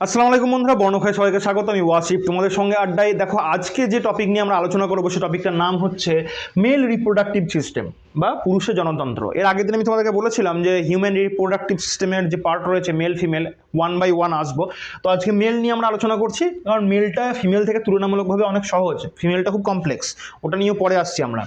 আসসালামু আলাইকুম বন্ধুরা বর্ণখায় সবাইকে স্বাগত। আমি ওয়াসিফ। তোমাদের সঙ্গে আড্ডায় দেখো, আজকে যে টপিক নিয়ে আমরা আলোচনা করব সেই টপিকটার নাম হচ্ছে মেল রিপ্রোডাক্টিভ সিস্টেম বা পুরুষের জনতন্ত্র। এর আগের দিন আমি তোমাদেরকে বলেছিলাম যে হিউম্যান রিপ্রোডাক্টিভ সিস্টেমের যে পার্ট রয়েছে male female one by one আসব। তো আজকে মেল নিয়ে আমরা আলোচনা করছি, কারণ মেলটা ফিমেল থেকে তুলনামূলকভাবে অনেক সহজ। ফিমেলটা খুব কমপ্লেক্স ওটা নিয়েও পরে আসছি আমরা।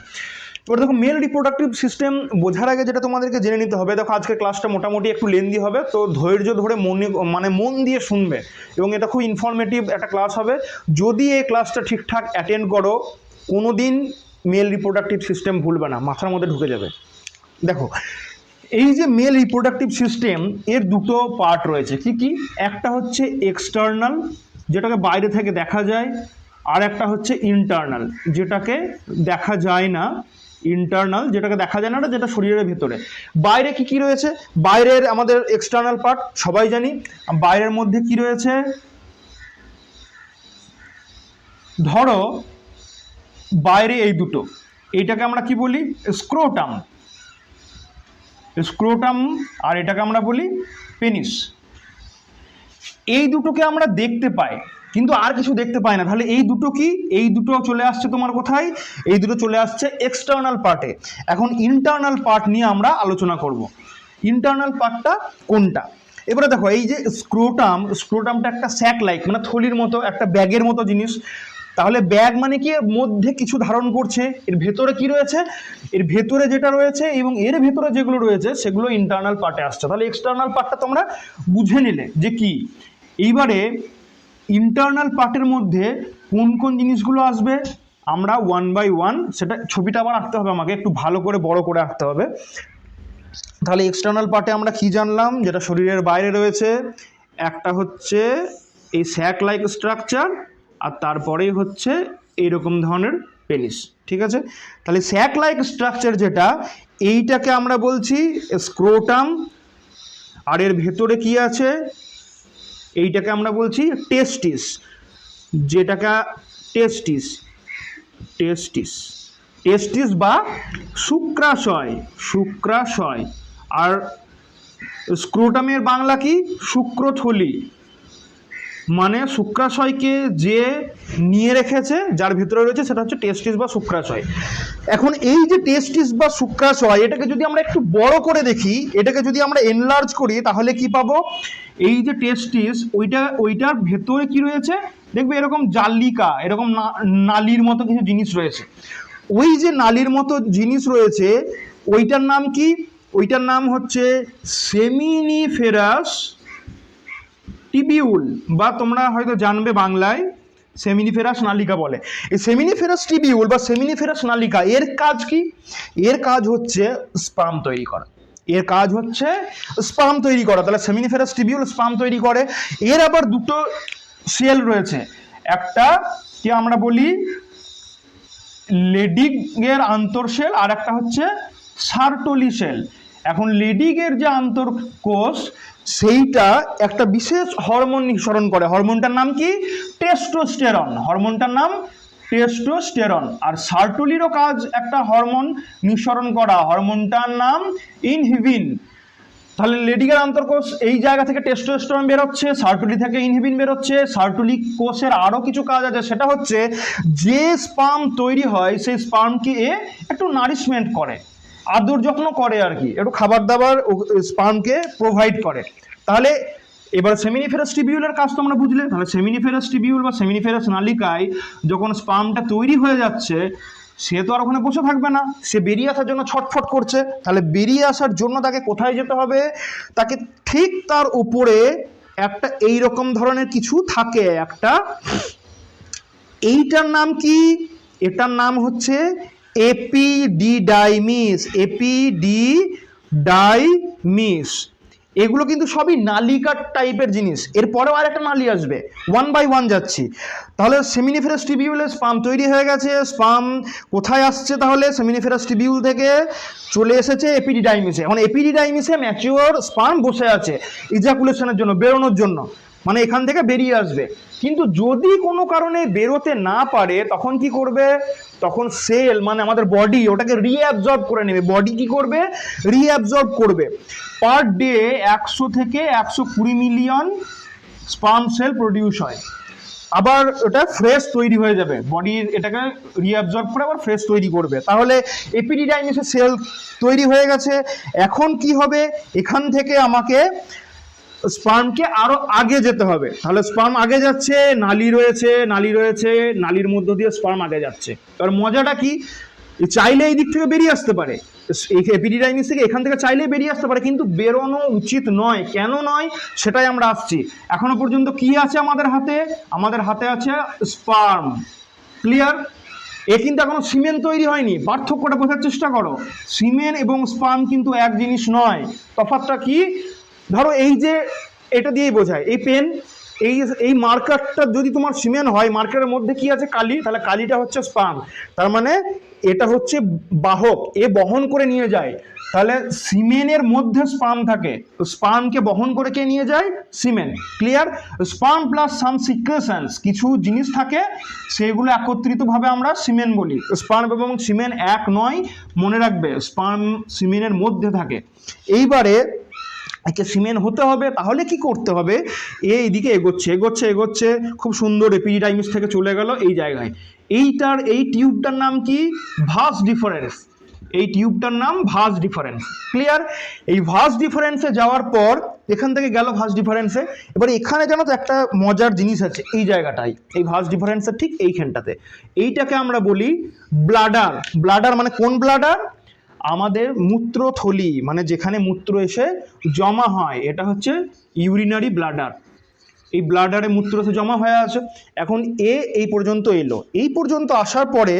এবার দেখো মেল রিপ্রোডাক্টিভ সিস্টেম বোঝার আগে যেটা তোমাদেরকে জেনে নিতে হবে, দেখো আজকে ক্লাসটা মোটামুটি একটু লেন্দি হবে, তো ধৈর্য ধরে মনে মানে মন দিয়ে শুনবে এবং এটা খুব ইনফরমেটিভ একটা ক্লাস হবে। যদি এই ক্লাসটা ঠিকঠাক অ্যাটেন্ড করো কোনো দিন মেল রিপ্রোডাক্টিভ সিস্টেম ভুলবে না, মাথার মধ্যে ঢুকে যাবে। দেখো, এই যে মেল রিপ্রোডাক্টিভ সিস্টেম এর দুটো পার্ট রয়েছে। কি কি? একটা হচ্ছে এক্সটার্নাল যেটাকে বাইরে থেকে দেখা যায়, আর একটা হচ্ছে ইন্টারনাল যেটাকে দেখা যায় না ইন্টারনাল যেটাকে দেখা যায় না যেটা শরীরের ভেতরে। বাইরে কি কি রয়েছে? বাইরের আমাদের এক্সটার্নাল পার্ট সবাই জানি। বাইরের মধ্যে কি রয়েছে? ধরো, বাইরে এই দুটো। এইটাকে আমরা কি বলি? স্ক্রোটাম স্ক্রোটাম আর এটাকে আমরা বলি পেনিস এই দুটোকে আমরা দেখতে পাই। কিন্তু আর কিছু দেখতে পাই না। তাহলে এই দুটো কি? এই দুটো চলে আসছে তোমার কোথায়? এই দুটো চলে আসছে এক্সটার্নাল পার্টে এখন ইন্টারনাল পার্ট নিয়ে আমরা আলোচনা করব। ইন্টারনাল পার্টটা কোনটা? এবারে দেখো, এই যে স্ক্রোটাম স্ক্রোটামটা একটা স্যাক লাইক মানে থলির মতো, একটা ব্যাগের মতো জিনিস। তাহলে ব্যাগ মানে কি? মধ্যে কিছু ধারণ করছে। এর ভেতরে কি রয়েছে? এর ভেতরে যেটা রয়েছে এবং এর ভেতরে যেগুলো রয়েছে, সেগুলো ইন্টারনাল পার্টে আসছে। তাহলে এক্সটার্নাল পার্টটা তোমরা বুঝে নিলে যে কি? এইবারে ইন্টারনাল পার্টের মধ্যে কোন কোন জিনিসগুলো আসবে? আমরা ওয়ান বাই ওয়ান সেটা ছবিটা আবার আঁকতে হবে আমাকে, একটু ভালো করে, বড় করে আঁকতে হবে। তাহলে এক্সটার্নাল পার্টে আমরা কি জানলাম? যেটা শরীরের বাইরে রয়েছে। একটা হচ্ছে এই স্যাক লাইক স্ট্রাকচার আর তারপরেই হচ্ছে এইরকম ধরনের পেনিস ঠিক আছে? তাহলে স্যাক লাইক স্ট্রাকচার যেটা, এইটাকে আমরা বলছি স্ক্রোটাম আর এর ভেতরে কি আছে? এইটাকে আমরা বলছি টেস্টিস যেটাকে টেস্টিস টেস্টিস টেস্টিস বা শুক্রাশয় শুক্রাশয়, আর স্ক্রোটামের বাংলা কি? শুক্রথলি। মানে শুক্রাশয়কে যে নিয়ে রেখেছে, যার ভিতরে রয়েছে সেটা হচ্ছে টেস্টিস বা শুক্রাশয়। এখন এই যে টেস্টিস বা শুক্রাশয়, এটাকে যদি আমরা একটু বড় করে দেখি, এটাকে যদি আমরা এনলার্জ করি, তাহলে কি পাবো? এই যে টেস্টিস ওইটা, ওইটার ভেতরে কি রয়েছে? দেখবে এরকম জাল্লিকা এরকম নালির মতো কিছু জিনিস রয়েছে। ওই যে নালির মতো জিনিস রয়েছে, ওইটার নাম কি? ওইটার নাম হচ্ছে সেমিনিফেরাস টিবিউল বা তোমরা হয়তো জানবে বাংলায় সেমিনিফেরাস নালিকা বলে। এই সেমিনিফেরাস টিবিউল বা সেমিনিফেরাস নালিকা এর কাজ কি? এর কাজ হচ্ছে স্পাম তৈরি করা। এর কাজ হচ্ছে স্পাম তৈরি করা। তাহলে সেমিনিফেরাস টিবিউল স্পাম তৈরি করে। এর আবার দুটো সেল রয়েছে। একটা কি আমরা বলি? লেডিগের আন্তঃসেল আর একটা হচ্ছে সার্টলি সেল এখন লেডিগের যে আন্তঃকোষ সেইটা একটা বিশেষ হরমোন নিঃসরণ করে। হরমোনটার নাম কি? টেস্টোস্টেরন হরমোনটার নাম টেস্টোস্টেরন আর সার্টুলিরও কাজ একটা হরমোন নিঃসরণ করা। হরমোনটার নাম ইনহিবিন তাহলে লেডিকের আন্তর্কোষ এই জায়গা থেকে টেস্টোস্টেরন বেরোচ্ছে, সার্টুলি থেকে ইনহিবিন বেরোচ্ছে, সার্টুলি কোষের আরও কিছু কাজ আছে। সেটা হচ্ছে যে স্পাম তৈরি হয়, সেই স্পামকে একটু নারিশমেন্ট করে। আদর যত্ন করে আর কি, একটু খাবার দাবার স্পামকে প্রোভাইড করে। তাহলে এবার সেমিনিফেরাস টিবিউলের কাজ তোমরা বুঝলে, তাহলে সেমিনিফেরাস টিবিউল বা সেমিনিফেরাস নালিকায় যখন স্পামটা তৈরি হয়ে যাচ্ছে, সে তো আর ওখানে বসে থাকবে না, সে বেরিয়ে আসার জন্য ছটফট করছে, তাহলে বেরিয়ে আসার জন্য তাকে কোথায় যেতে হবে? তাকে ঠিক তার উপরে একটা এই রকম ধরনের কিছু থাকে, একটা, এইটার নাম কি? এটার নাম হচ্ছে এপিডিডাইমিস এপিডি ডাইমিস এগুলো কিন্তু সবই নালিকার টাইপের জিনিস। এরপরেও আর একটা নালি আসবে। ওয়ান বাই ওয়ান যাচ্ছি। তাহলে সেমিনিফেরাস টিবিউলে স্পাম তৈরি হয়ে গেছে। স্পাম কোথায় আসছে তাহলে? সেমিনিফেরাস টিবিউল থেকে চলে এসেছে এপিডিডাইমিসে এখন এপিডিডাইমিসে ম্যাচিওর স্পাম বসে আছে। ইজাকুলেশনের জন্য, বেরোনোর জন্য। মানে এখান থেকে বেরিয়ে আসবে। কিন্তু যদি কোনো কারণে বেরোতে না পারে, তখন কি করবে? তখন সেল মানে আমাদের বডি ওটাকে রিঅ্যাবজর্ব করে নেবে। বডি কি করবে? রিঅ্যাবজর্ব করবে। পার ডে একশো থেকে একশো কুড়ি মিলিয়ন স্পাম সেল প্রডিউস হয়। আবার ওটা ফ্রেশ তৈরি হয়ে যাবে। বডির এটাকে রিঅ্যাবজর্ব করে আবার ফ্রেশ তৈরি করবে। তাহলে এপিডিডাইমিসের সেল তৈরি হয়ে গেছে। এখন কি হবে? এখান থেকে আমাকে স্পার্মকে আরও আগে যেতে হবে। তাহলে স্পার্ম আগে যাচ্ছে, নালী রয়েছে নালী রয়েছে, নালীর মধ্য দিয়ে স্পার্ম আগে যাচ্ছে। এবার মজাটা কি? চাইলে এই দিক থেকে বেরিয়ে আসতে পারে। এপিডিডাইমিস থেকে এখান থেকে চাইলে বেরিয়ে আসতে পারে, কিন্তু বেরোনো উচিত নয়। কেন নয়? সেটাই আমরা আসছি। এখনও পর্যন্ত কি আছে আমাদের হাতে? আমাদের হাতে আছে স্পার্ম ক্লিয়ার এ কিন্তু এখনও সিমেন্ট তৈরি হয়নি। পার্থক্যটা বোঝার চেষ্টা করো। সিমেন্ট এবং স্পার্ম কিন্তু এক জিনিস নয়। তফাৎটা কি? ধরো এই যে এটা দিয়েই বোঝায়, এই পেন এই এই মার্কারটা যদি তোমার সিমেন হয় মার্কারের মধ্যে কি আছে? কালি। তাহলে কালিটা হচ্ছে স্পার্ম তার মানে এটা হচ্ছে বাহক, এ বহন করে নিয়ে যায়। তাহলে সিমেনের মধ্যে স্পার্ম থাকে। তো স্পার্মকে বহন করে কে নিয়ে যায়? Semen clear sperm plus some secretions কিছু জিনিস থাকে, সেগুলো একত্রিতভাবে আমরা সিমেন বলি। স্পার্ম এবং সিমেন এক নয়, মনে রাখবে স্পার্ম সিমেনের মধ্যে থাকে। এইবারে একে সিমেন্ট হতে হবে, তাহলে কি করতে হবে? এ এইদিকে এগোচ্ছে এগোচ্ছে এগোচ্ছে, খুব সুন্দর এপিডাইমিস থেকে চলে গেল এই জায়গায়। এইটার, এই টিউবটার নাম কি? ভাস ডিফারেন্স এই টিউবটার নাম ভাস ডিফারেন্স ক্লিয়ার এই ভাস ডিফারেন্সে যাওয়ার পর এখান থেকে গেল ভাস ডিফারেন্সে এবার এখানে জানো তো একটা মজার জিনিস আছে এই জায়গাটাই এই ভাস ডিফারেন্সের ঠিক এইখানটাতে। এইটাকে আমরা বলি ব্লাডার ব্লাডার মানে কোন ব্লাডার আমাদের মূত্রথলি মানে যেখানে মূত্র এসে জমা হয়, এটা হচ্ছে ইউরিনারি ব্লাডার এই ব্লাডারে মূত্র এসে জমা হয়ে আছে। এখন এ এই পর্যন্ত এলো। এই পর্যন্ত আসার পরে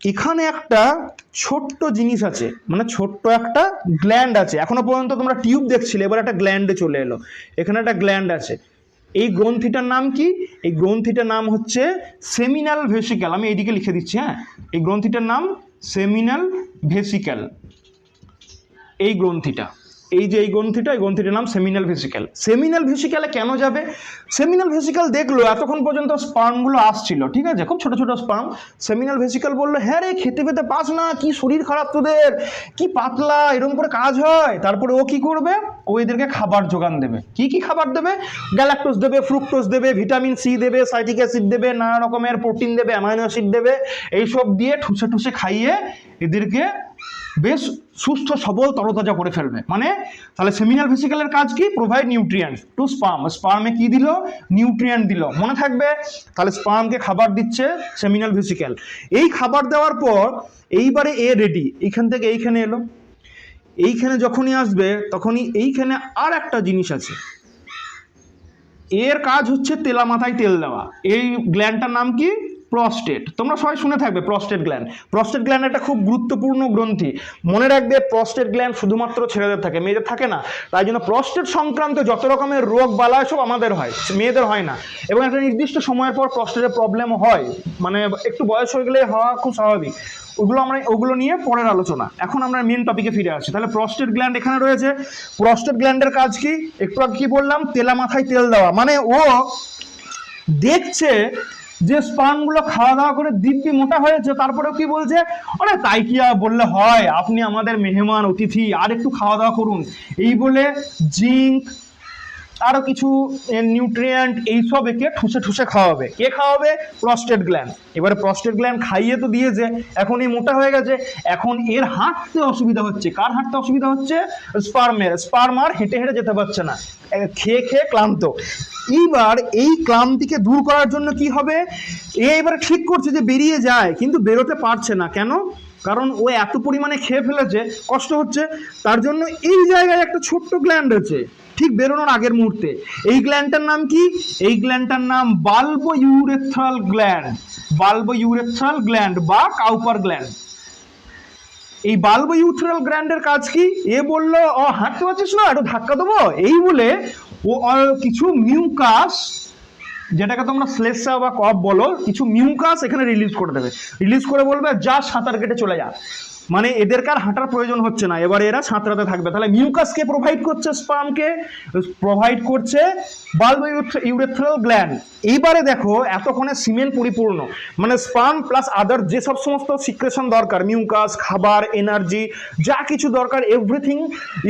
এখানে একটা ছোট্ট জিনিস আছে মানে ছোট্ট একটা গ্ল্যান্ড আছে। এখনও পর্যন্ত তোমরা টিউব দেখছিলে, এবার একটা গ্ল্যান্ডে চলে এলো। এখানে একটা গ্ল্যান্ড আছে। এই গ্রন্থিটার নাম কি? এই গ্রন্থিটার নাম হচ্ছে সেমিনাল ভেসিক্যাল আমি এইদিকে লিখে দিচ্ছি হ্যাঁ? এই গ্রন্থিটার নাম সেমিনাল ভেসিক্যাল এই গ্রন্থিটা। এই যে এই গ্রন্থিটা, এই গ্রন্থিটার নাম সেমিনাল ভেসিক্যাল সেমিনাল ভেসিক্যালে কেন যাবে? সেমিনাল ভেসিক্যাল দেখল, এতক্ষণ পর্যন্ত স্পার্মগুলো আসছিল, ঠিক আছে? খুব ছোট ছোট স্পার্ম সেমিনাল ভেসিক্যাল বলল হ্যাঁ রে, খেতে পেতে পাস না, কি শরীর খারাপ তোদের? কি পাতলা এরকম করে কাজ হয়? তারপরে ও কি করবে? ও এদেরকে খাবার যোগান দেবে। কি কি খাবার দেবে? গ্যালাক্টোজ দেবে ফ্রুক্টোজ দেবে ভিটামিন সি দেবে সাইটিক অ্যাসিড দেবে, নানা রকমের প্রোটিন দেবে অ্যামাইনো অ্যাসিড দেবে, এইসব দিয়ে ঠুসে ঠুসে খাইয়ে এদেরকে বেশ সুস্থ সবল তরতাজা করে ফেলবে। মানে তাহলে সেমিনাল ভেসিক্যালের কাজ কি? প্রোভাইড নিউট্রিয়েন্ট টু স্পার্ম স্পার্মে কি দিল? নিউট্রিয়েন্ট দিল। মনে থাকবে, তাহলে স্পার্মকে খাবার দিচ্ছে সেমিনাল ভেসিক্যাল এই খাবার দেওয়ার পর, এইবারে এ রেডি এইখান থেকে এইখানে এলো। এইখানে যখনই আসবে, তখনই এইখানে আর একটা জিনিস আছে। এর কাজ হচ্ছে তেলা মাথায় তেল দেওয়া। এই গ্ল্যান্ডটার নাম কি? প্রস্টেট তোমরা সবাই শুনে থাকবে প্রস্টেট গ্ল্যান্ড প্রস্টেট গ্ল্যান্ড একটা খুব গুরুত্বপূর্ণ গ্রন্থি। মনে রাখবে প্রস্টেট গ্ল্যান্ড শুধুমাত্র ছেলেদের থাকে, মেয়েদের থাকে না। তাই জন্য প্রস্টেট সংক্রান্ত যত রকমের রোগ বালায় সব আমাদের হয়, মেয়েদের হয় না। এবং একটা নির্দিষ্ট সময়ের পর প্রস্টেটের প্রবলেম হয়। মানে একটু বয়স হয়ে গেলে হওয়া খুব স্বাভাবিক। ওগুলো আমরা, ওগুলো নিয়ে পরের আলোচনা। এখন আমরা মেন টপিকে ফিরে আসছি তাহলে প্রস্টেট গ্ল্যান্ড এখানে রয়েছে। প্রস্টেট গ্ল্যান্ডের কাজ কি? একটু আগে কি বললাম? তেলা মাথায় তেল দেওয়া। মানে ও দেখছে যে স্পানগুলো খাওয়া দাওয়া করে দিব্যি মোটা হয়েছে, তারপরেও কি বলছে? আরে তাই কি আর বললে হয়? আপনি আমাদের মেহমান, অতিথি, আর একটু খাওয়া দাওয়া করুন। এই বলে জিঙ্ক আরও কিছু নিউট্রিয়েন্ট এইসব একে ঠুসে ঠুসে খাওয়াবে। কে খাওয়াবে? প্রস্টেট গ্ল্যান্ড এবারে প্রস্টেট গ্ল্যান্ড খাইয়ে তো দিয়েছে এখন এই মোটা হয়ে গেছে, এখন এর হাঁটতে অসুবিধা হচ্ছে। কার হাঁটতে অসুবিধা হচ্ছে? স্পার্মের স্পার্ম আর হেঁটে হেঁটে যেতে পারছে না। খেয়ে খেয়ে ক্লান্ত। এইবার এই ক্লান্তিকে দূর করার জন্য কি হবে? এ এবারে ঠিক করছে যে বেরিয়ে যায়, কিন্তু বেরোতে পারছে না। কেন? কারণ ও এত পরিমাণে খেয়ে ফেলেছে, কষ্ট হচ্ছে, তার জন্য এই জায়গায় একটা ছোট্ট গ্ল্যান্ড আছে ঠিক বেরোনোর আগের মুহূর্তে। এই গ্ল্যান্ডটার নাম কি? এই গ্ল্যান্ডটার নাম bulbo urethral gland bulbo urethral gland বা কাউপার গ্ল্যান্ড এই বাল্বো ইউথ্রাল গ্ল্যান্ডের কাজ কি? এ বলল ও হাঁটতে পারছিস না? একটু ধাক্কা দেবো? এই বলে ও কিছু মিউকাস যেটাকে তোমরা শ্লেষা বা কফ বলো, কিছু মিউকাস এখানে রিলিজ করে দেবে। রিলিজ করে বলবে, যা সাঁতার কেটে চলে যা। মানে এদেরকে আর হাঁটার প্রয়োজন হচ্ছে না। এবারে এরা সাঁতরাতে থাকবে। তাহলে মিউকাসকে প্রোভাইড করছে স্পামকে প্রোভাইড করছে বাল্ব ইউরেথ্রাল গ্ল্যান্ড এইবারে দেখো, এতক্ষণে সিমেন্ট পরিপূর্ণ। মানে স্পাম প্লাস আদার যেসব সমস্ত সিক্রেশন দরকার মিউকাস খাবার এনার্জি যা কিছু দরকার এভরিথিং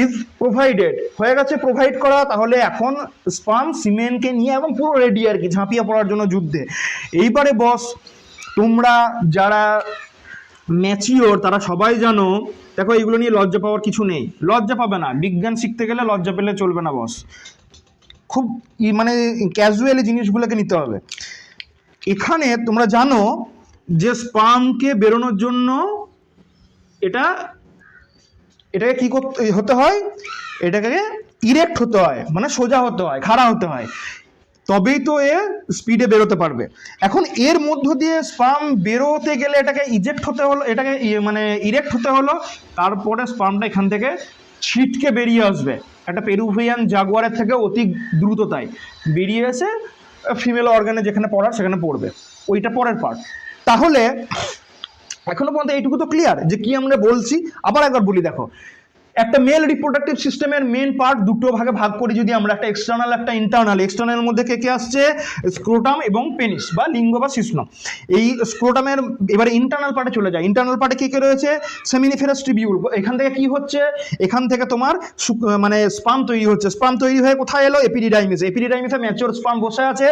ইজ প্রোভাইডেড হয়ে গেছে প্রোভাইড করা, তাহলে এখন স্পাম সিমেন্টকে নিয়ে এবং পুরো রেডি আর কি, ঝাঁপিয়ে পড়ার জন্য যুদ্ধে। এইবারে বস তোমরা যারা ম্যাচিওর তারা সবাই জানো, দেখো এগুলো নিয়ে লজ্জা পাওয়ার কিছু নেই। লজ্জা পাবে না। বিজ্ঞান শিখতে গেলে লজ্জা পেলে চলবে না বস খুব মানে ক্যাজুয়ালি জিনিসগুলোকে নিতে হবে। এখানে তোমরা জানো যে স্পামকে বেরোনোর জন্য এটা, এটাকে কি করতে, হতে হয়? এটাকে ইরেক্ট হতে হয় মানে সোজা হতে হয়, খাড়া হতে হয়। তবেই তো এ স্পিডে বেরোতে পারবে। এখন এর মধ্য দিয়ে স্পাম বেরোতে গেলে এটাকে ইজেক্ট হতে হলো, এটাকে মানে ইরেক্ট হতে হলো, তারপরে স্পামটা এখান থেকে ছিটকে বেরিয়ে আসবে। একটা পেরুভিয়ান জাগুয়ারের থেকে অতি দ্রুততায়। বেরিয়ে এসে ফিমেল অর্গানে যেখানে পড়ার সেখানে পড়বে। ওইটা পরের পার্ট তাহলে, এখনও পর্যন্ত এইটুকু তো ক্লিয়ার যে কি আমরা বলছি? আবার একবার বলি দেখো। একটা মেল রিপ্রোডাক্টিভ সিস্টেমের মেন পার্ট দুটো ভাগে ভাগ করি যদি আমরা, একটা এক্সটার্নাল একটা ইন্টারনাল এক্সটার্নাল মধ্যে কে কে আসছে? স্ক্রোটাম এবং পেনিস বা লিঙ্গ বা শিশ্ন এই স্ক্রোটামের এবারে ইন্টারনাল পার্টে চলে যায় ইন্টারনাল পার্টে কে কে রয়েছে? সেমিনিফেরাস ট্রিবিউল এখান থেকে কি হচ্ছে? এখান থেকে তোমার মানে স্পাম তৈরি হচ্ছে। স্পাম তৈরি হয়ে কোথায় এলো? এপিডিডাইমিস এপিডিডাইমিসে ম্যাচিওর স্পাম বসে আছে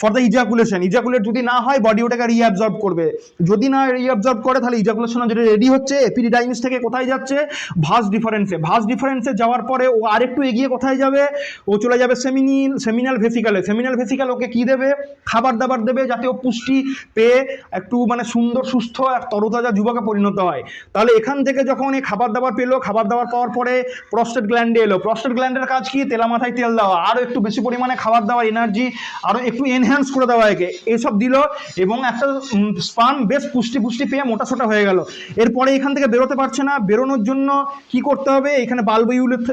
ফর দ্য ইজাকুলেশন ইজাকুলেট যদি না হয় বডি ওটাকে রিঅ্যাবজর্ব করবে। যদি না রিঅ্যাবজর্ব করে, তাহলে ইজাকুলেশন যেটা রেডি হচ্ছে এপিডিডাইমিস থেকে কোথায় যাচ্ছে? ভাস ডিফারেন্সে ভাস ডিফারেন্সে যাওয়ার পরে ও আরেকটু এগিয়ে কোথায় যাবে? ও চলে যাবে সেমিনিল সেমিনাল ভেসিকালে সেমিনাল ভেসিকাল ওকে কী দেবে? খাবার দাবার দেবে যাতে ও পুষ্টি পেয়ে একটু মানে সুন্দর, সুস্থ আর তরতাজা যুবকে পরিণত হয়। তাহলে এখান থেকে যখন এই খাবার দাবার পেল, খাবার দাবার পাওয়ার পরে প্রস্টেট গ্ল্যান্ডে এলো। প্রস্টেট গ্ল্যান্ডের কাজ কি? তেলা মাথায় তেল দেওয়া। আরও একটু বেশি পরিমাণে খাবার দেওয়া এনার্জি আরও একটু এনহ্যান্স করে দেওয়া একে। এসব দিল এবং একটা স্পান বেশ পুষ্টি পুষ্টি পেয়ে মোটা সোটা হয়ে গেল। এরপরে এখান থেকে বেরোতে পারছে না। বেরোনোর জন্য কি করতে হবে, এখানে বাল্ব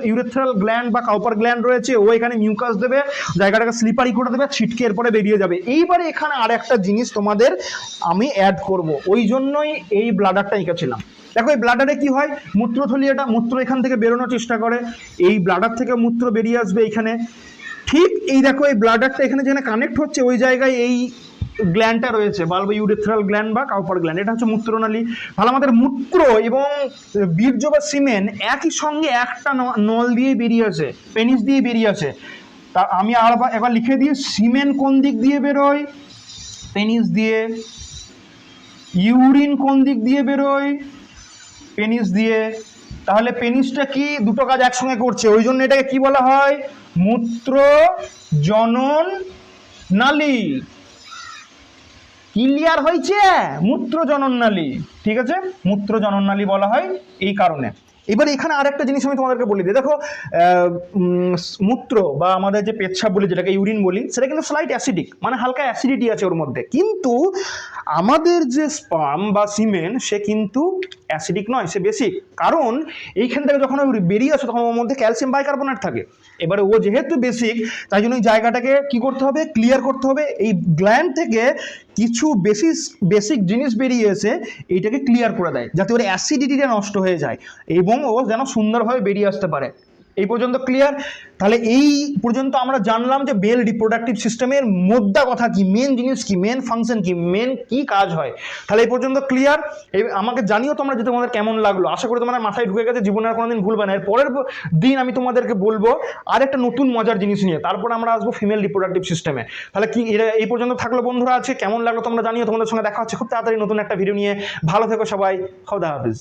ইউরেথ্রাল গ্ল্যান্ড বা কাউপার গ্ল্যান্ড রয়েছে, ও এখানে মিউকাস দেবে, জায়গাটাকে স্লিপারি করে দেবে, ছিটকে এরপরে বেরিয়ে যাবে। এইবারে এখানে আর একটা জিনিস তোমাদের আমি অ্যাড করব। ওই জন্যই এই ব্লাডারটা এঁকেছিলাম। দেখো, এই ব্লাডারে কি হয়? মূত্রথলি এটা মূত্র এখান থেকে বেরোনোর চেষ্টা করে। এই ব্লাডার থেকে মূত্র বেরিয়ে আসবে এখানে। ঠিক এই দেখো, এই ব্লাডারটা এখানে যেখানে কানেক্ট হচ্ছে, ওই জায়গায় এই গ্ল্যান্ডটা রয়েছে বাল্ব ইউরেথ্রাল গ্ল্যান্ড বা কাউপার গ্ল্যান্ড এটা হচ্ছে মূত্রনালী। তাহলে আমাদের মূত্র এবং বীর্য বা সিমেন একই সঙ্গে একটা নল দিয়ে বেরিয়ে আসে, পেনিস দিয়ে বেরিয়ে আসে। তা আমি আর এবার লিখে দিয়ে সিমেন কোন দিক দিয়ে বেরোয়? পেনিস দিয়ে। ইউরিন কোন দিক দিয়ে বেরোয়? পেনিস দিয়ে। তাহলে পেনিসটা কি? দুটো কাজ একসঙ্গে করছে, ওই জন্য এটাকে কি বলা হয়? মূত্র জনন নালী। ক্লিয়ার হয়েছে মূত্র জননালী ঠিক আছে? মূত্র জননালী বলা হয় এই কারণে। এবার এখানে আর একটা জিনিস আমি তোমাদেরকে বলি দিই। দেখো মূত্র বা আমাদের যে পেচ্ছাপ বলি, যেটাকে ইউরিন বলি, সেটা কিন্তু স্লাইট অ্যাসিডিক মানে হালকা অ্যাসিডিটি আছে ওর মধ্যে। কিন্তু আমাদের যে স্পাম বা সিমেন সে কিন্তু অ্যাসিডিক নয়, সে বেসিক কারণ এইখান থেকে যখন বেরিয়ে আসে, তখন ওর মধ্যে ক্যালসিয়াম বাইকার্বনেট থাকে। এবারে ও যেহেতু বেসিক তাই জন্য এই জায়গাটাকে কি করতে হবে? ক্লিয়ার করতে হবে। এই গ্ল্যান্ড থেকে কিছু বেসিস বেসিক জিনিস বেরিয়ে এসে এইটাকে ক্লিয়ার করে দেয়, যাতে ওর অ্যাসিডিটিটা নষ্ট হয়ে যায় এবং ও যেন সুন্দরভাবে বেরিয়ে আসতে পারে। এই পর্যন্ত ক্লিয়ার তাহলে এই পর্যন্ত আমরা জানলাম যে বেল রিপ্রোডাক্টিভ সিস্টেমের মোদ্দা কথা কি? মেন জিনিস কি? মেন ফাংশন কি? মেন কি কাজ হয়? তাহলে এই পর্যন্ত ক্লিয়ার আমাকে জানিও তোমরা যে তোমাদের কেমন লাগল। আশা করি তোমাদের মাথায় ঢুকে গেছে, জীবনে আর কোনোদিন ভুলবে না। এর পরের দিন আমি তোমাদেরকে বলব আর একটা নতুন মজার জিনিস নিয়ে। তারপর আমরা আসব ফিমেল রিপ্রোডাক্টিভ সিস্টেমে তাহলে কি এটা এই পর্যন্ত থাকল বন্ধুরা আছে। কেমন লাগল তোমরা জানিও। তোমাদের সঙ্গে দেখা হচ্ছে খুব তাড়াতাড়ি নতুন একটা ভিডিও নিয়ে। ভালো থেকো সবাই। খোদা হাফিজ।